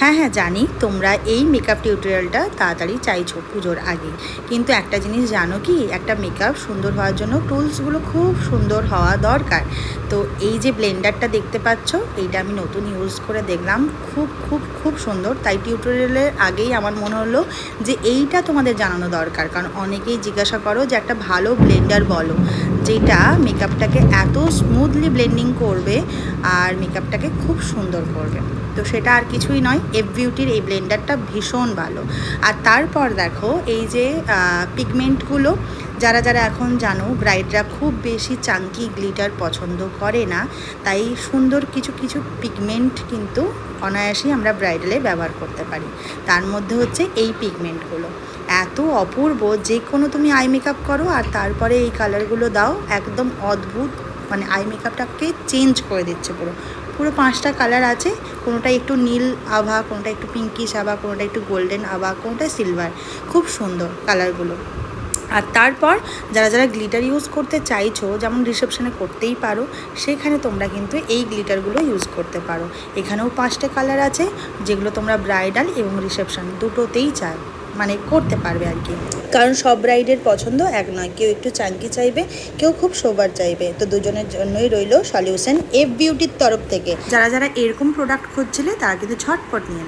হ্যাঁ হ্যাঁ জানি। তোমরা এই মেকআপ টিউটোরিয়ালটা তাড়াতাড়ি চাইছো পুজোর আগে। কিন্তু একটা জিনিস জানো কি? একটা মেকআপ সুন্দর হওয়ার জন্য টুলসগুলো খুব সুন্দর হওয়া দরকার। তো এই যে ব্লেন্ডারটা দেখতে পাচ্ছ, এইটা আমি নতুন ইউজ করে দেখলাম। খুব খুব খুব সুন্দর। তাই টিউটোরিয়ালের আগেই আমার মনে হলো যে এইটা তোমাদের জানানো দরকার। কারণ অনেকেই জিজ্ঞাসা করো যে একটা ভালো ব্লেন্ডার বলো। যেটা মেকআপটাকে এত স্মুথলি ব্লেন্ডিং করবে আর মেকআপটাকে খুব সুন্দর করবে। তো সেটা আর কিছুই নয়, এফ বিউটির এই ব্লেন্ডারটা ভীষণ ভালো। আর তারপর দেখো এই যে পিগমেন্টগুলো যারা যারা এখন জানো ব্রাইডরা খুব বেশি চাঙ্কি গ্লিটার পছন্দ করে না, তাই সুন্দর কিছু কিছু পিগমেন্ট কিন্তু অনায়াসেই আমরা ব্রাইডালে ব্যবহার করতে পারি। তার মধ্যে হচ্ছে এই পিগমেন্টগুলো এত অপূর্ব, যে কোনো তুমি আই মেকআপ করো আর তারপরে এই কালারগুলো দাও, একদম অদ্ভুত মানে আই মেকআপটাকে চেঞ্জ করে দিচ্ছে পুরো। পুরো পাঁচটা কালার আছে কোনোটা একটু নীল আভা কোনোটা একটু পিঙ্কিশ আভা কোনোটা একটু গোল্ডেন আভা কোনোটা সিলভার খুব সুন্দর কালারগুলো আর তারপর যারা যারা গ্লিটার ইউজ করতে চাইছো, যেমন রিসেপশনে করতেই পারো, সেখানে তোমরা কিন্তু এই গ্লিটারগুলো ইউজ করতে পারো। এখানেও পাঁচটা কালার আছে, যেগুলো তোমরা ব্রাইডাল এবং রিসেপশন দুটোতেই চাও মানে করতে পারবে আর কি। কারণ সব রাইডের পছন্দ এক নয়। কেউ একটু চাঙ্কি চাইবে, কেউ খুব সোবার চাইবে। তো দুজনের জন্যই রইল সলিউশন এফ বিউটির তরফ থেকে। যারা যারা এরকম প্রোডাক্ট খুঁজছিলে, তারা কিন্তু ঝটপট নিয়ে